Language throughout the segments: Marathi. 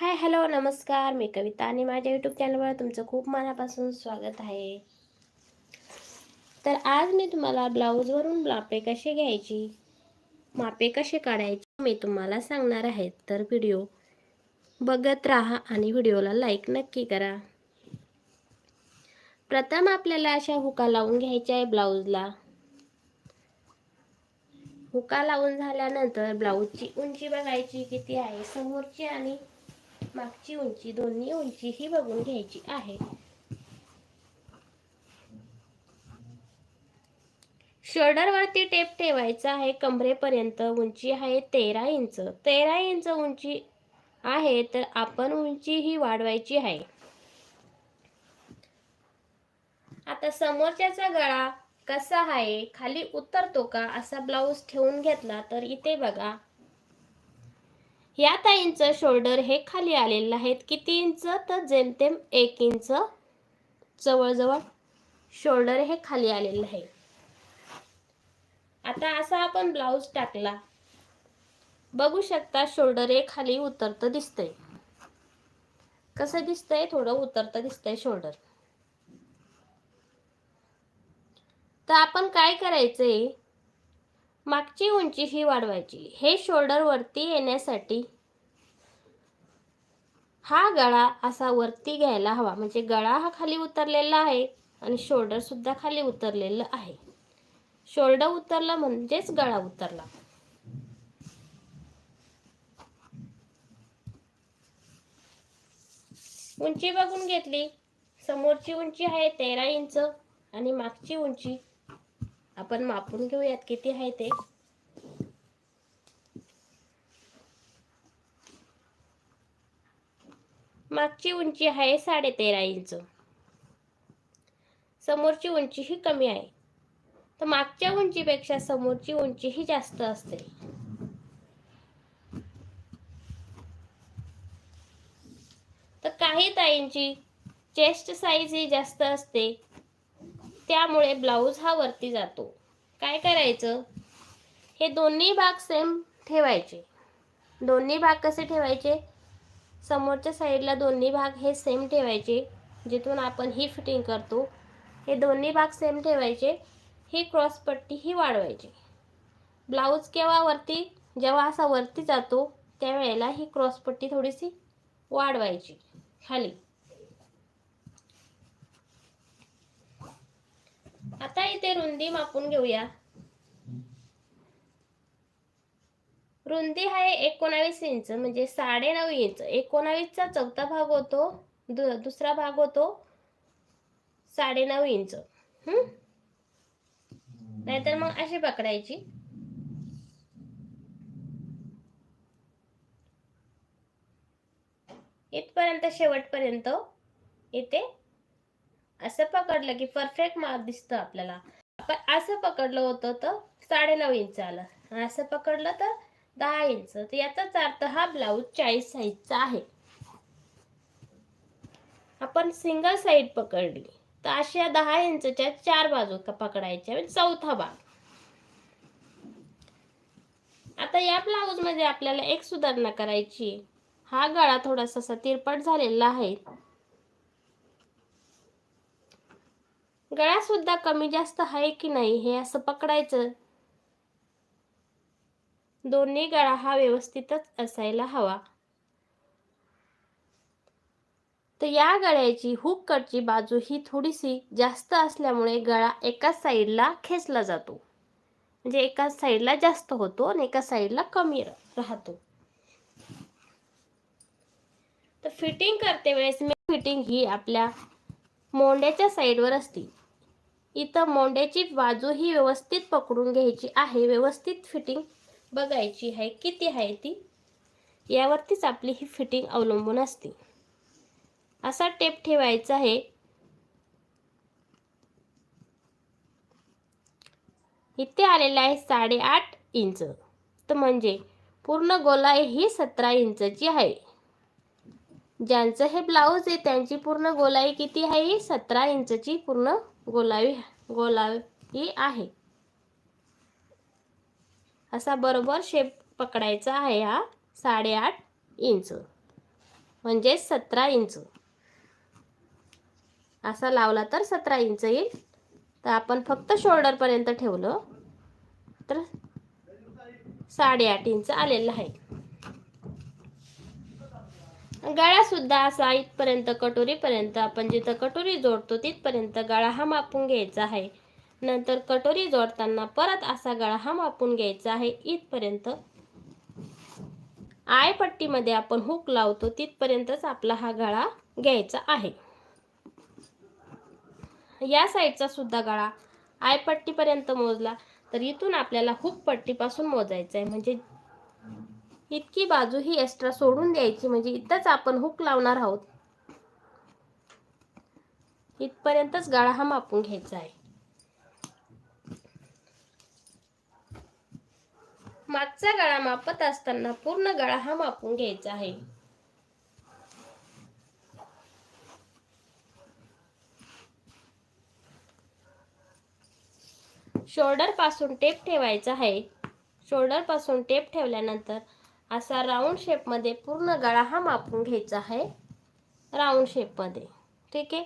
हाय हॅलो नमस्कार. मी कविता आणि माझ्या यूट्यूब चॅनलवर तुमचं खूप मनापासून स्वागत आहे. तर आज मी तुम्हाला ब्लाऊजवरून मापे कसे घ्यायची मापे कसे काढायचे मी तुम्हाला सांगणार आहे. तर व्हिडिओ बघत राहा आणि व्हिडिओला लाईक नक्की करा. प्रथम आपल्याला अशा हुका लावून घ्यायच्या आहे ब्लाऊजला हुका लावून झाल्यानंतर ब्लाऊजची उंची बघायची किती आहे समोरची आणि मागची उंची दोन्ही उंची ही बघून घ्यायची आहे. शोल्डरवरती टेप ठेवायचा आहे. कमरेपर्यंत उंची आहे तेरा इंच. तेरा इंच उंची आहे तर आपण उंची ही वाढवायची आहे. आता समोरच्याचा गळा कसा आहे? खाली उतरतो का? असा ब्लाऊज ठेवून घेतला तर इथे बघा. या ताईंचं शोल्डर हे खाली आलेलं आहे किती इंच? तर जेमतेम एक इंच. जवळजवळ शोल्डर हे खाली आलेलं आहे. आता असा आपण ब्लाऊज टाकला. बघू शकता शोल्डर हे खाली उतरतं दिसतंय. कसं दिसतंय? थोडं उतरतं दिसतंय शोल्डर. तर आपण काय करायचंय? मागची उंची ही वाढवायची. हे शोल्डर वरती येण्यासाठी हा गळा असा वरती घ्यायला हवा. म्हणजे गळा हा खाली उतरलेला आहे आणि शोल्डर सुद्धा खाली उतरलेलं आहे. शोल्डर उतरला म्हणजेच गळा उतरला. उंची बघून घेतली. समोरची उंची आहे तेरा इंच आणि मागची उंची आपण मापून घेऊयात किती आहे ते. मागची उंची आहे साडे तेरा इंच. समोरची उंची ही कमी आहे. तर मागच्या उंचीपेक्षा समोरची उंची ही जास्त असते. तर काही ताईंची चेस्ट साईज ही जास्त असते. त्यामुळे ब्लाऊज हा वरती जातो. काय करायचं? हे दोन्ही भाग सेम ठेवायचे. दोन्ही भाग कसे ठेवायचे? समोरच्या साईडला दोन्ही भाग हे सेम ठेवायचे जिथून आपण ही फिटिंग करतो. हे दोन्ही भाग सेम ठेवायचे ही क्रॉसपट्टी ही वाढवायची. ब्लाऊज केव्हा वरती? जेव्हा असा वरती जातो त्यावेळेला ही क्रॉसपट्टी थोडीशी वाढवायची. खाली. आता रुंदी मापून घेऊया. रुंदी आहे एकोणावीस इंच म्हणजे साडे नऊ इंच. एकोणावीसचा चौथा भाग होतो दु दुसरा भाग होतो साडे नऊ इंच. हम्म नाहीतर मग अशी पकडायची. इथपर्यंत शेवटपर्यंत इथे असं पकडलं की परफेक्ट मार्क दिसतं आपल्याला. आपण असं पकडलं होतं तर साडे नऊ इंच आलं. असं पकडलं तर दहा इंच तर याचाच अर्थ हा ब्लाऊज चाळीस साईजचा आहे. आपण सिंगल साईड पकडली. तर अशा दहा इंचच्या चार बाजू पकडायच्या. म्हणजे चौथा भाग. आता या ब्लाऊजमध्ये आपल्याला एक सुधारणा करायची हा गळा थोडासा तिरपट झालेला आहे. गळा सुद्धा कमी जास्त आहे की नाही हे असं पकडायचं? दोन्ही गळा हा व्यवस्थितच असायला हवा. तर या गळ्याची हुक कटची बाजू ही थोडीशी जास्त असल्यामुळे गळा एकाच साईडला खेचला जातो. म्हणजे एकाच साईडला जास्त होतो आणि एका साईडला कमी राहतो. तर फिटिंग करते वेळेस मी फिटिंग ही आपल्या मोंड्याच्या साईडवर असते. इथं मोंड्याची बाजू ही व्यवस्थित पकडून घ्यायची आहे. व्यवस्थित फिटिंग बघायची आहे. किती आहे ती? यावरतीच आपली ही फिटिंग अवलंबून असते. असा टेप ठेवायचा आहे. इथे आलेला आहे साडेआठ इंच. तर म्हणजे पूर्ण गोलाई ही सतरा इंचची आहे. ज्यांचं हे ब्लाऊज आहे त्यांची पूर्ण गोलाई किती आहे? सतरा इंचची पूर्ण गोलावी गोलावी आहे. असा बरोबर शेप पकडायचा आहे हा साडेआठ इंच म्हणजे सतरा इंच असा लावला तर सतरा इंच येईल. तर आपण फक्त शोल्डरपर्यंत ठेवलं. तर साडेआठ इंच आलेलं आहे. गाळा सुद्धा असा इथपर्यंत कटोरीपर्यंत आपण जिथं कटोरी जोडतो तिथपर्यंत गाळा हा मापून घ्यायचा आहे. नंतर कटोरी जोडताना परत असा गळा हा मापून घ्यायचा आहे. इथपर्यंत आयपट्टीमध्ये आपण हुक लावतो तिथपर्यंतच आपला हा गळा घ्यायचा आहे. या साईडचा सुद्धा गळा आयपट्टीपर्यंत मोजला तर इथून आपल्याला हुक पट्टीपासून मोजायचा आहे म्हणजे इतकी बाजू ही एक्स्ट्रा सोडून द्यायची म्हणजे इथंच आपण हुक लावणार आहोत. इथपर्यंतच गाळा हा मापून घ्यायचा आहे. मागचा गळा मापत असताना पूर्ण गळा हा मापून घ्यायचा आहे. शोल्डरपासून टेप ठेवायचा आहे. शोल्डरपासून टेप ठेवल्यानंतर असा राऊंड शेपमध्ये पूर्ण गळा हा मापून घ्यायचा आहे. राऊंड शेपमध्ये ठीक आहे?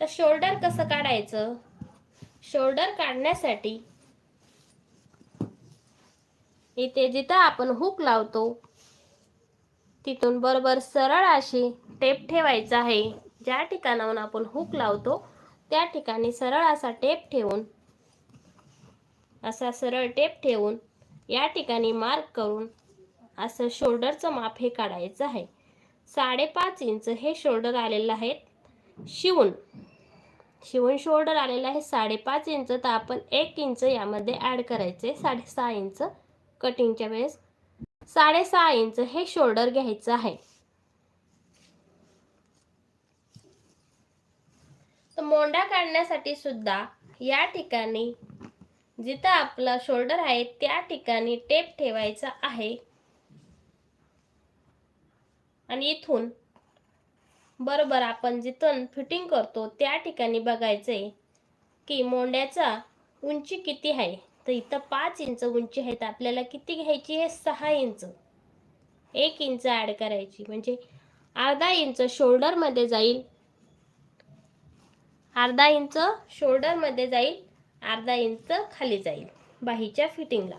तर शोल्डर कसं काढायचं? शोल्डर काढण्यासाठी इथे जिथं आपण हुक लावतो तिथून बरोबर सरळ अशी टेप ठेवायचा आहे. ज्या ठिकाणाहून आपण हुक लावतो त्या ठिकाणी सरळ असा टेप ठेवून असा सरळ टेप ठेवून या ठिकाणी मार्क करून असं शोल्डरचं माप हे काढायचं आहे. साडेपाच इंच हे शोल्डर आलेलं आहे. शिवून शिवून शोल्डर आलेलं आहे. साडेपाच इंच तर आपण एक इंच यामध्ये ॲड करायचे. साडेसहा इंच कटिंगच्या वेळेस साडेसहा इंच हे शोल्डर घ्यायचं आहे. तर मोंडा काढण्यासाठी सुद्धा या ठिकाणी जिथं आपला शोल्डर आहे त्या ठिकाणी टेप ठेवायचा आहे. आणि इथून बरोबर आपण जिथून फिटिंग करतो त्या ठिकाणी बघायचं आहे की मोंड्याचा उंची किती आहे. तर इथं पाच इंच उंची आहे तर आपल्याला किती घ्यायची आहे? सहा इंच. एक इंच ॲड करायची म्हणजे अर्धा इंच शोल्डरमध्ये जाईल. अर्धा इंच शोल्डरमध्ये जाईल. अर्धा इंच खाली जाईल. बाहीच्या फिटिंगला.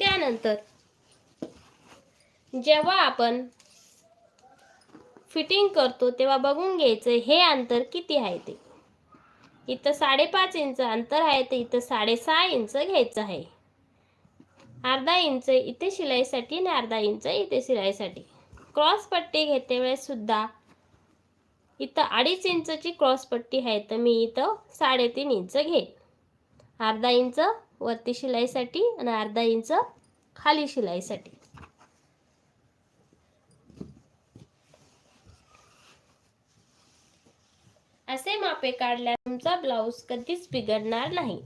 त्यानंतर जेव्हा आपण फिटिंग करतो तेव्हा बघून घ्यायचं हे अंतर किती आहे ते. इथं साडेपाच इंच अंतर आहे तर इथं साडेसहा इंच घ्यायचं आहे. अर्धा इंच इथे शिलाईसाठी आणि अर्धा इंच इथे शिलाईसाठी. क्रॉस पट्टी घेते वेळेस सुद्धा इथं अडीच इंचची क्रॉस पट्टी आहे तर मी इथं साडेतीन इंच घेईन. अर्धा इंच वरती शिलाईसाठी आणि अर्धा इंच खाली शिलाईसाठी. असे मापे काढल्या तुमचा ब्लाऊज कधीच बिघडणार नाही.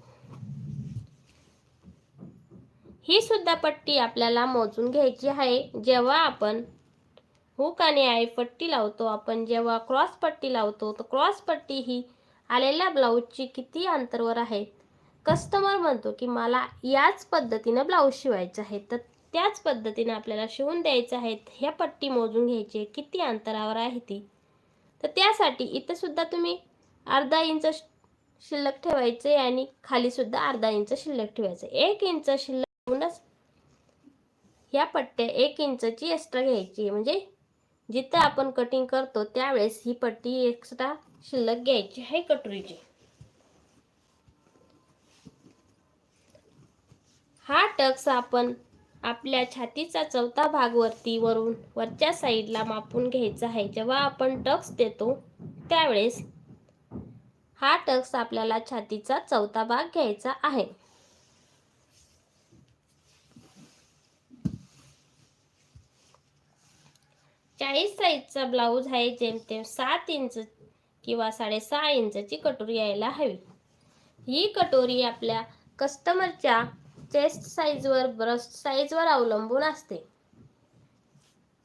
ही सुद्धा पट्टी आपल्याला मोजून घ्यायची आहे जेव्हा आपण हो हुक आणि आई? पट्टी लावतो आपण. जेव्हा क्रॉस पट्टी लावतो तर क्रॉस पट्टी ही आलेल्या ब्लाऊजची किती अंतरवर आहे? कस्टमर म्हणतो की मला याच पद्धतीनं ब्लाऊज शिवायचं आहे तर त्याच पद्धतीनं आपल्याला शिवून द्यायचं आहे ह्या पट्टी मोजून घ्यायची आहे. किती अंतरावर आहे ती? तर त्यासाठी इथं सुद्धा तुम्ही अर्धा इंच शिल्लक ठेवायचे आणि खालीसुद्धा अर्धा इंच शिल्लक ठेवायचं. एक इंच शिल्लक ठेवूनच ह्या पट्ट्या एक इंचची एक्स्ट्रा घ्यायची म्हणजे जिथं आपण कटिंग करतो त्यावेळेस ही पट्टी एक्स्ट्रा शिल्लक घ्यायची आहे कटोरीची. हा टक्स आपण आपल्या छातीचा चौथा भाग वरती वरून वरच्या साईडला मापून घ्यायचा आहे. जेव्हा आपण टक्स देतो त्यावेळेस हा टक्स आपल्याला छातीचा चौथा भाग घ्यायचा आहे. चाळीस साईजचा ब्लाऊज आहे जेमतेम सात इंच किंवा साडेसहा इंचची कटोरी यायला हवी. ही कटोरी आपल्या कस्टमरच्या चेस्ट साईजवर ब्रस्ट साईजवर अवलंबून असते.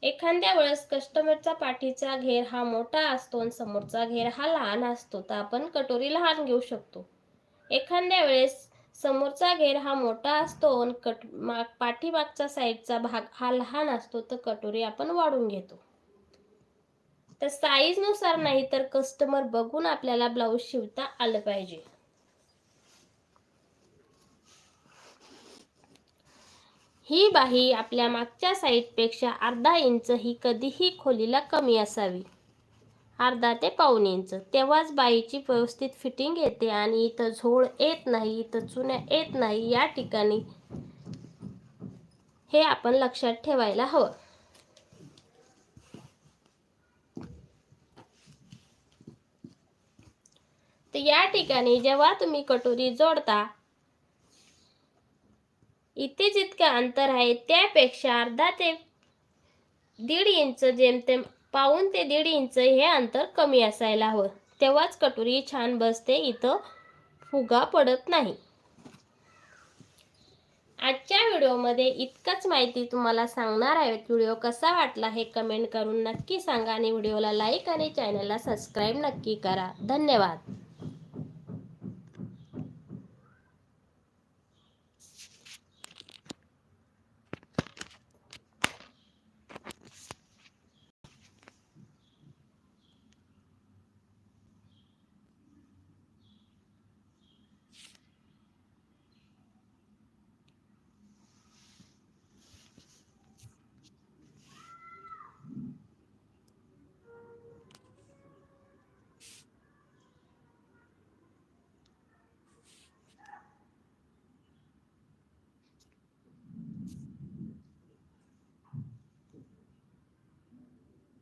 एखाद्या वेळेस कस्टमरचा पाठीचा घेर हा मोठा असतो आणि समोरचा घेर हा लहान असतो तर आपण कटोरी लहान घेऊ शकतो. एखाद्या वेळेस समोरचा घेर हा मोठा असतो आणि कट माग पाठीमागचा साईडचा भाग हा लहान असतो तर कटोरी आपण वाढून घेतो. तर साईजनुसार नाही तर कस्टमर बघून आपल्याला ब्लाऊज शिवता आलं पाहिजे. ही बाही आपल्या मागच्या साईडपेक्षा अर्धा इंच ही कधीही खोलीला कमी असावी. अर्धा ते पाऊण इंच तेव्हाच बाईची व्यवस्थित फिटिंग येते आणि इथं झोळ येत नाही इथं चुन्या येत नाही या ठिकाणी हे आपण लक्षात ठेवायला हवं. तर या ठिकाणी जेव्हा तुम्ही कटोरी जोडता इथे जितकं अंतर आहे त्यापेक्षा अर्धा ते दीड इंच जेमतेम पाऊन ते दीड इंच हे अंतर कमी असायला हवं. तेव्हाच कटोरी छान बसते इथं फुगा पडत नाही. आजच्या व्हिडिओमध्ये इतकंच माहिती तुम्हाला सांगणार आहे. व्हिडिओ कसा वाटला हे कमेंट करून नक्की सांगा आणि व्हिडिओला लाईक आणि चॅनलला सबस्क्राईब नक्की करा. धन्यवाद.